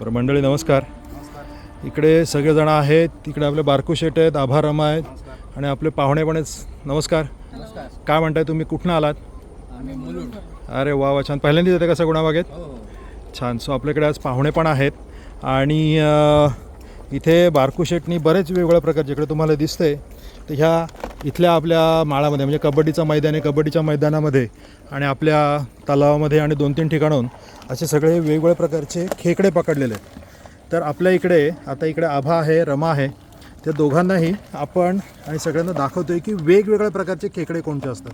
बरं मंडळी नमस्कार. इकडे सगळेजण आहेत तिकडे आपले बारकू शेट आहेत आभार रमा आहेत आणि आपले पाहुणे पण आहेत. नमस्कार. काय म्हणताय तुम्ही कुठनं आलात? अरे वा वा छान. पहिल्यांदाच येते का सगुणाबागेत हो. छान. सो आपल्याकडे आज पाहुणे पण आहेत. आणि इथे बारकू शेटनी बरेच वेगवेगळ्या प्रकारचे इकडे तुम्हाला दिसतंय तर ह्या इथल्या आपल्या माळामध्ये म्हणजे कबड्डीचं मैदान आहे. कबड्डीच्या मैदानामध्ये आणि आपल्या तलावामध्ये आणि दोन तीन ठिकाणून असे सगळे वेगवेगळ्या प्रकारचे खेकडे पकडलेले आहेत. तर आपल्या इकडे आता इकडे आभा आहे रमा आहे. त्या दोघांनाही आपण आणि सगळ्यांना दाखवतो आहे की वेगवेगळ्या प्रकारचे खेकडे कोणते असतात.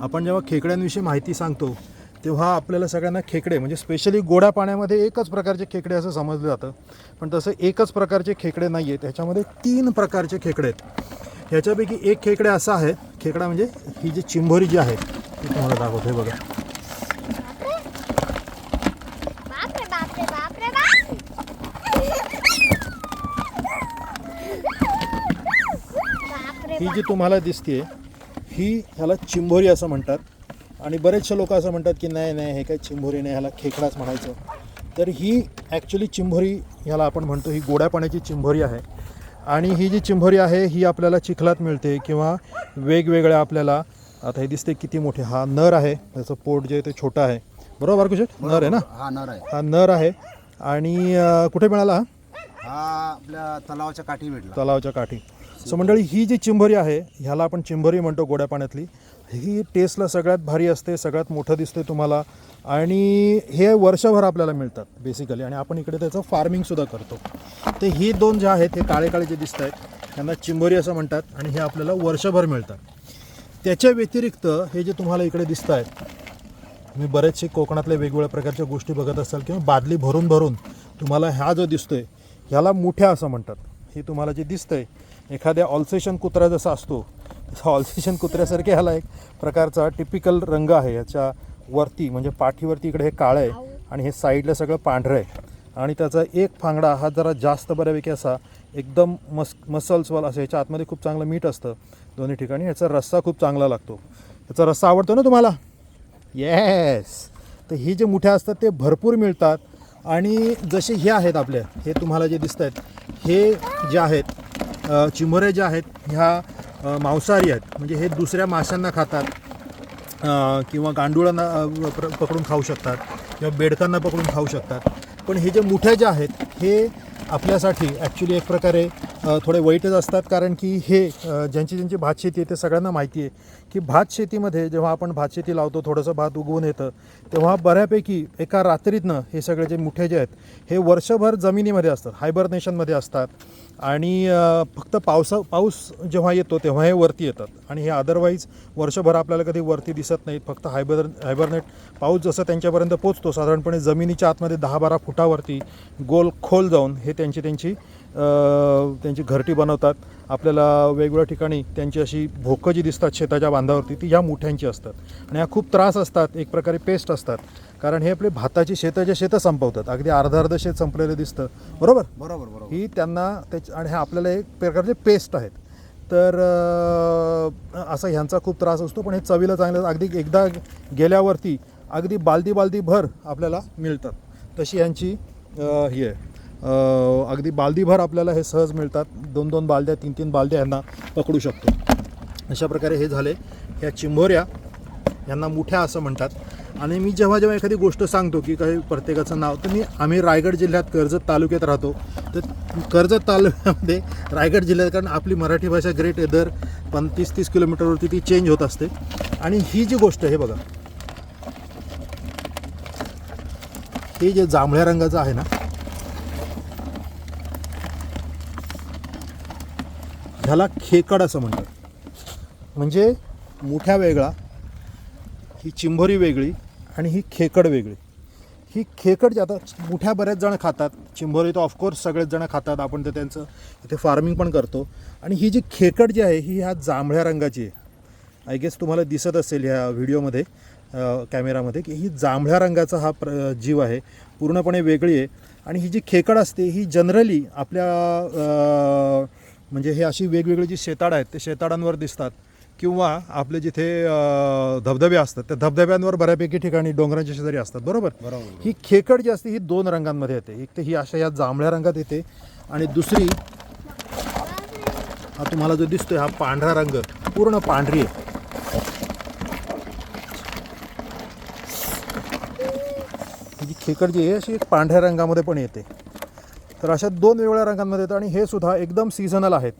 आपण जेव्हा खेकड्यांविषयी माहिती सांगतो तेव्हा आपल्याला सगळ्यांना खेकडे म्हणजे स्पेशली गोड्या पाण्यामध्ये एकच प्रकारचे खेकडे असं समजलं जातं. पण तसं एकच प्रकारचे खेकडे नाही आहेत त्याच्यामध्ये तीन प्रकारचे खेकडे आहेत. ह्याच्यापैकी एक खेकडे असा आहे. खेकडा म्हणजे ही जी चिंभोरी जी आहे ती तुम्हाला दाखवतो बघा. ही जी तुम्हाला दिसते ही ह्याला चिंभोरी असं म्हणतात. आणि बरेचसे लोक असं म्हणतात की नाही नाही हे काही चिंभोरी नाही ह्याला खेकडाच म्हणायचं. तर ही ॲक्च्युली चिंभोरी ह्याला आपण म्हणतो ही गोड्या पाण्याची चिंभोरी आहे. आणि ही जी चिंभोरी आहे ही आपल्याला चिखलात मिळते किंवा वेगवेगळ्या आपल्याला आता हे दिसते किती मोठे हा नर आहे त्याचं पोट जे आहे ते छोटं आहे. बरोबर कुशेट नर आहे ना? हा नर आहे. हा नर आहे. आणि कुठे मिळाला हा? हा आपल्या तलावाच्या काठी भेटला. तलावाच्या काठी. सो मंडळी ही जी चिंभरी आहे ह्याला आपण चिंभरी म्हणतो गोड्या पाण्यातली. ही टेस्टला सगळ्यात भारी असते सगळ्यात मोठं दिसते तुम्हाला. आणि हे वर्षभर आपल्याला मिळतात बेसिकली आणि आपण इकडे त्याचं फार्मिंगसुद्धा करतो. ते ही दोन जे आहेत हे काळे काळे जे दिसत आहेत त्यांना चिंबोरी असं म्हणतात आणि हे आपल्याला वर्षभर मिळतात. त्याच्या व्यतिरिक्त हे जे तुम्हाला इकडे दिसत आहेत तुम्ही बरेचसे कोकणातल्या वेगवेगळ्या प्रकारच्या गोष्टी बघत असाल किंवा बादली भरून भरून तुम्हाला ह्या जो दिसतोय ह्याला मुठ्या असं म्हणतात. हे तुम्हाला जे दिसतंय एखाद्या ऑल्सेशन कुत्रा जसा असतो तसा ऑल्सेशन कुत्र्यासारखे ह्याला एक प्रकारचा टिपिकल रंग आहे. याच्या वरती म्हणजे पाठीवरती इकडे हे काळं आहे आणि हे साईडला सगळं पांढरं आहे. आणि त्याचा एक फांगडा हा जरा जास्त बऱ्यापैकी असा एकदम मस मसल्सवाला असं याच्या आतमध्ये खूप चांगलं मीठ असतं दोन्ही ठिकाणी. याचा रस्सा खूप चांगला लागतो. ह्याचा रस्सा आवडतो ना तुम्हाला? येस तर ही जे मुठ्या असतात ते भरपूर मिळतात. आणि जसे हे आहेत आपले हे तुम्हाला जे दिसत आहेत हे जे आहेत चिंबोरे जे आहेत ह्या मांसाहारी आहेत. म्हणजे हे दुसऱ्या माशांना खातात किंवा गांडुळांना पकडून खाऊ शकतात किंवा बेडकांना पकडून खाऊ शकतात. पण हे जे मुठ्या जे आहेत हे आपल्यासाठी ॲक्च्युली एक प्रकारे थोडे वाईटच असतात कारण की हे ज्यांची ज्यांची भात शेती आहे ते सगळ्यांना माहिती आहे की भात शेतीमध्ये जेव्हा आपण भात शेती लावतो थोडंसं भात उगवून येतं तेव्हा बऱ्यापैकी एका रात्रीतनं हे सगळे जे मुठे जे आहेत हे वर्षभर जमिनीमध्ये असतात हायबरनेशनमध्ये असतात आणि फक्त पावसा पाऊस जेव्हा येतो तेव्हा हे वरती येतात आणि हे अदरवाईज वर्षभर आपल्याला कधी वरती दिसत नाहीत फक्त हायबर हायबरनेट पाऊस जसं त्यांच्यापर्यंत पोचतो साधारणपणे जमिनीच्या आतमध्ये दहा बारा फुटावरती गोल खोल जाऊन हे त्यांची त्यांची त्यांची घरटी बनवतात. आपल्याला वेगवेगळ्या ठिकाणी त्यांची अशी भोकं जी दिसतात शेताच्या बांधावरती ती ह्या मुठ्यांची असतात. आणि ह्या खूप त्रास असतात एक प्रकारे पेस्ट असतात. कारण हे आपले भाताची शेताच्या शेतं संपवतात. अगदी अर्धा अर्ध शेत संपलेलं दिसतं. बरोबर? बरोबर बरोबर. ही त्यांना त्याच आणि हे आपल्याला एक प्रकारचे पेस्ट आहेत. तर असा ह्यांचा खूप त्रास असतो. पण हे चवीला चांगलं अगदी एकदा गेल्यावरती अगदी बालदी बालदी भर आपल्याला मिळतात. तशी ह्यांची ही आहे. अगदी बालदीभर आपल्याला हे सहज मिळतात. दोन दोन बालद्या तीन तीन बालद्या ह्यांना पकडू शकतो. अशा प्रकारे हे झाले. ह्या चिंभोऱ्या यांना मुठ्या असं म्हणतात. आणि मी जेव्हा जेव्हा एखादी गोष्ट सांगतो की काही प्रत्येकाचं नाव तर मी आम्ही रायगड जिल्ह्यात कर्जत तालुक्यात राहतो. तर कर्जत तालुक्यामध्ये रायगड जिल्ह्यात कारण आपली मराठी भाषा ग्रेट दर पण तीस तीस किलोमीटरवरती ती चेंज होत असते. आणि ही जी गोष्ट आहे हे बघा. हे जे जांभळ्या रंगाचं आहे ना ह्याला खेकड असं म्हणतात. म्हणजे मोठ्या वेगळा ही चिंभोरी वेगळी आणि ही खेकड वेगळी. ही खेकड जे आता मोठ्या बऱ्याच जण खातात. चिंभोरी तर ऑफकोर्स सगळेच जण खातात. आपण तर त्यांचं इथे फार्मिंग पण करतो. आणि ही जी खेकड जी आहे ही ह्या जांभळ्या रंगाची आहे. आय गेस तुम्हाला दिसत असेल ह्या व्हिडिओमध्ये कॅमेरामध्ये की ही जांभळ्या रंगाचा हा प्र जीव आहे. पूर्णपणे वेगळी आहे. आणि ही जी खेकड असते ही जनरली आपल्या म्हणजे हे अशी वेगवेगळी जी शेताड आहेत ते शेताडांवर दिसतात. किंवा आपले जिथे धबधबे असतात त्या धबधब्यांवर बऱ्यापैकी ठिकाणी डोंगरांच्या शेजारी असतात. बरोबर? बरोबर. ही खेकड जी असते ही दोन रंगांमध्ये येते. एक तर ही अशा या जांभळ्या रंगात येते आणि दुसरी हा तुम्हाला जो दिसतोय हा पांढरा रंग पूर्ण पांढरी आहे. ही खेकड जी आहे अशी एक पांढऱ्या रंगामध्ये पण येते. तर अशा दोन वेगवेगळ्या रंगांमध्ये येतं आणि हे सुद्धा एकदम सीझनल आहेत.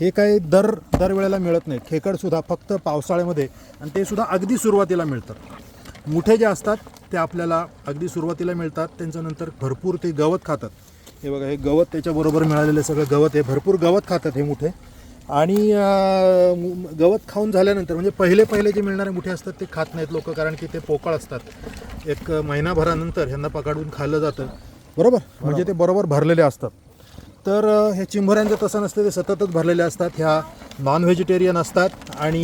हे काही दर दरवेळेला मिळत नाही. खेकडसुद्धा फक्त पावसाळ्यामध्ये आणि ते सुद्धा अगदी सुरुवातीला मिळतात. मुठे जे असतात ते आपल्याला अगदी सुरुवातीला मिळतात. त्यांच्यानंतर भरपूर ते गवत खातात. हे बघा हे गवत त्याच्याबरोबर मिळालेलं सगळं गवत. आहे भरपूर गवत खातात हे मुठे. आणि मु- गवत खाऊन झाल्यानंतर म्हणजे पहिले पहिले जे मिळणारे मुठे असतात ते खात नाहीत लोक कारण की ते पोकळ असतात. एक महिनाभरानंतर ह्यांना पकडून खाल्लं जातं. बरोबर? म्हणजे ते बरोबर भरलेले असतात. तर हे चिंभऱ्यांचं तसं नसतं ते सततच भरलेले असतात. ह्या नॉन व्हेजिटेरियन असतात आणि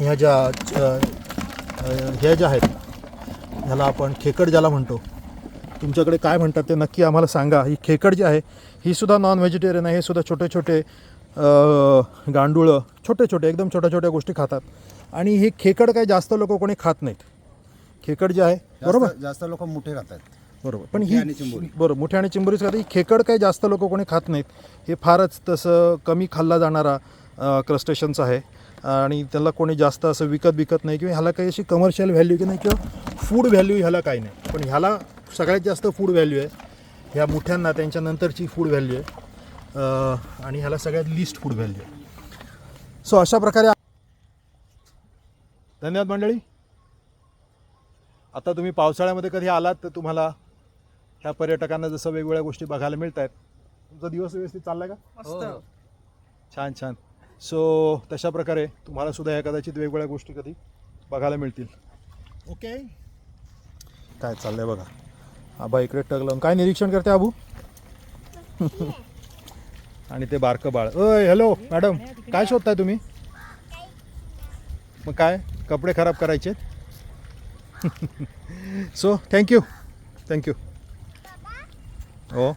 ह्या ज्या ह्या ज्या आहेत ह्याला आपण खेकड ज्याला म्हणतो. तुमच्याकडे काय म्हणतात ते नक्की आम्हाला सांगा. ही खेकड जी आहे ही सुद्धा नॉन व्हेजिटेरियन आहे. हे सुद्धा छोटे छोटे गांडूळं छोटे छोटे एकदम छोट्या छोट्या गोष्टी खातात. आणि ही खेकड काही जास्त लोक कोणी खात नाहीत. खेकड जे आहे बरोबर? जास्त लोक मोठे खातात. बरोबर. पण ही आणि चिंबोरी. बरोबर मोठ्या आणि चिंबोरीच खाते ही खेकड काही जास्त लोक कोणी खात नाहीत. हे फारच तसं कमी खाल्ला जाणारा क्रस्टेशन्स आहे. आणि त्याला कोणी जास्त असं विकत विकत नाही किंवा ह्याला काही अशी कमर्शियल व्हॅल्यू की नाही किंवा फूड व्हॅल्यू ह्याला काही नाही. पण ह्याला सगळ्यात जास्त फूड व्हॅल्यू आहे. ह्या मुठ्यांना त्यांच्या नंतरची फूड व्हॅल्यू आहे. आणि ह्याला सगळ्यात लिस्ट फूड व्हॅल्यू आहे. सो अशा प्रकारे धन्यवाद मंडळी. आता तुम्ही पावसाळ्यामध्ये कधी आलात तर तुम्हाला ह्या पर्यटकांना जसं वेगवेगळ्या गोष्टी बघायला मिळत आहेत तुमचा दिवस व्यवस्थित चालला का? छान छान. सो तशा प्रकारे तुम्हाला सुद्धा या कदाचित वेगवेगळ्या गोष्टी कधी बघायला मिळतील. ओके. काय चाललंय बघा. आबा इकडे टक लावून काय निरीक्षण करते आबू? आणि ते बारकं बाळ. अय हॅलो मॅडम काय शोधताय तुम्ही? मग काय? कपडे खराब करायचे सो थँक्यू थँक्यू हो